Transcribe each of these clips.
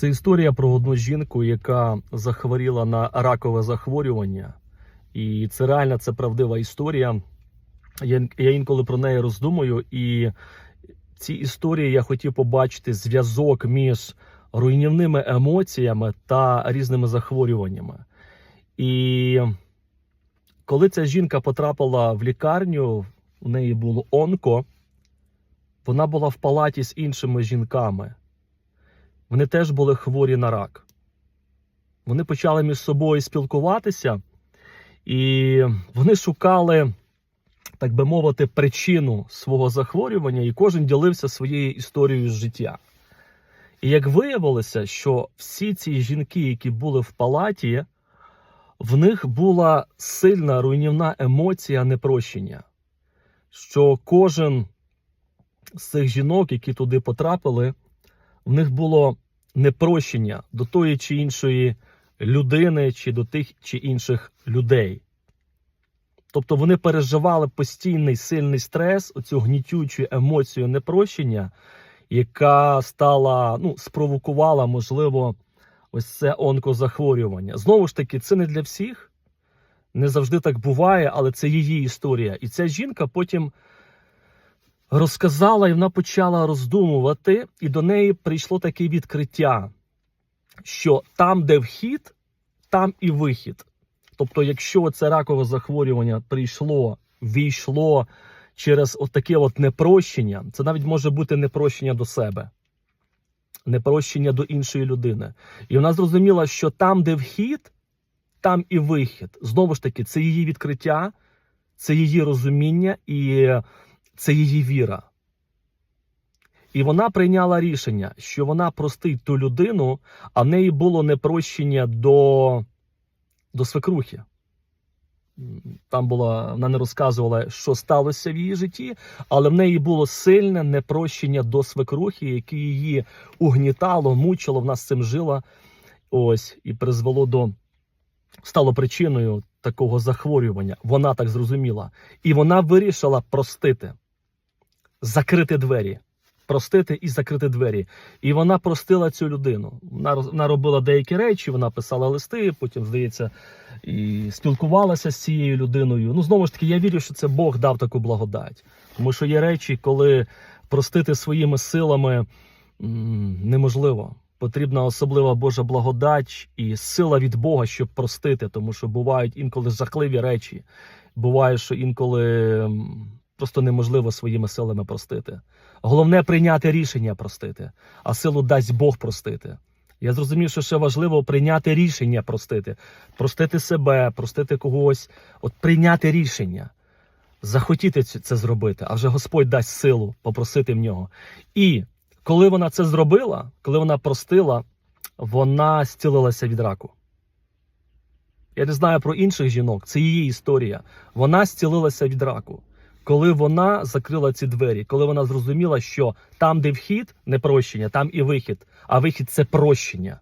Це історія про одну жінку, яка захворіла на ракове захворювання. І це реальна, це правдива історія. Я, я інколи про неї роздумую, і в цій історії я хотів побачити зв'язок між руйнівними емоціями та різними захворюваннями. І коли ця жінка потрапила в лікарню, у неї було онко, вона була в палаті з іншими жінками. Вони теж були хворі на рак. Вони почали між собою спілкуватися, і вони шукали, так би мовити, причину свого захворювання, і кожен ділився своєю історією з життя. І як виявилося, що всі ці жінки, які були в палаті, в них була сильна руйнівна емоція непрощення. Що кожен з цих жінок, які туди потрапили, в них було непрощення до тої чи іншої людини, чи до тих чи інших людей. Тобто вони переживали постійний сильний стрес, оцю гнітючу емоцію непрощення, яка стала, ну, спровокувала, можливо, ось це онкозахворювання. Знову ж таки, це не для всіх, не завжди так буває, але це її історія. І ця жінка потім розказала, і вона почала роздумувати, і до неї прийшло таке відкриття, що там, де вхід, там і вихід. Тобто, якщо це ракове захворювання прийшло, війшло через отаке от непрощення, це навіть може бути непрощення до себе, непрощення до іншої людини. І вона зрозуміла, що там, де вхід, там і вихід. Знову ж таки, це її відкриття, це її розуміння і це її віра. І вона прийняла рішення, що вона простить ту людину, а в неї було непрощення до, до свекрухи. Там була, вона не розказувала, що сталося в її житті, але в неї було сильне непрощення до свекрухи, яке її угнітало, мучило, вона з цим жила. Ось, і призвело до стало причиною такого захворювання. Вона так зрозуміла. І вона вирішила простити, закрити двері. Простити і закрити двері. І вона простила цю людину. Вона, вона робила деякі речі, вона писала листи, потім, здається, і спілкувалася з цією людиною. Ну, знову ж таки, я вірю, що це Бог дав таку благодать. Тому що є речі, коли простити своїми силами неможливо. Потрібна особлива Божа благодать і сила від Бога, щоб простити, тому що бувають інколи жахливі речі. Буває, що інколи просто неможливо своїми силами простити. Головне прийняти рішення простити, а силу дасть Бог простити. Я зрозумів, що ще важливо прийняти рішення простити, простити себе, простити когось, от прийняти рішення, захотіти це зробити, а вже Господь дасть силу попросити в нього. І коли вона це зробила, коли вона простила, вона зцілилася від раку. Я не знаю про інших жінок, це її історія. Вона зцілилася від раку. Коли вона закрила ці двері, коли вона зрозуміла, що там, де вхід, не прощення, там і вихід, а вихід це прощення.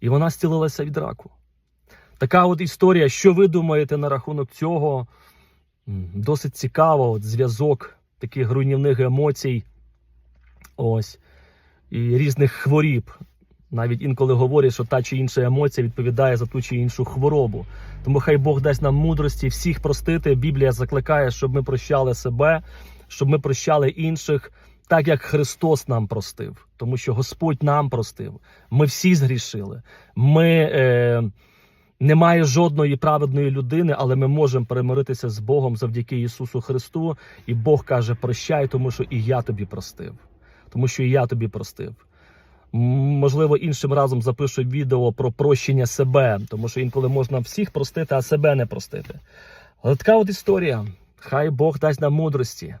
І вона зцілилася від раку. Така от історія, що ви думаєте на рахунок цього? Досить цікаво, от зв'язок таких руйнівних емоцій, ось, і різних хворіб. Навіть інколи говорять, що та чи інша емоція відповідає за ту чи іншу хворобу. Тому хай Бог дасть нам мудрості всіх простити. Біблія закликає, щоб ми прощали себе, щоб ми прощали інших, так як Христос нам простив, тому що Господь нам простив. Ми всі згрішили. Ми е, немає жодної праведної людини, але ми можемо перемиритися з Богом завдяки Ісусу Христу. І Бог каже: прощай, тому що і я тобі простив, тому що і я тобі простив. Можливо, іншим разом запишу відео про прощення себе, тому що інколи можна всіх простити, а себе не простити. Але така от історія. Хай Бог дасть нам мудрості.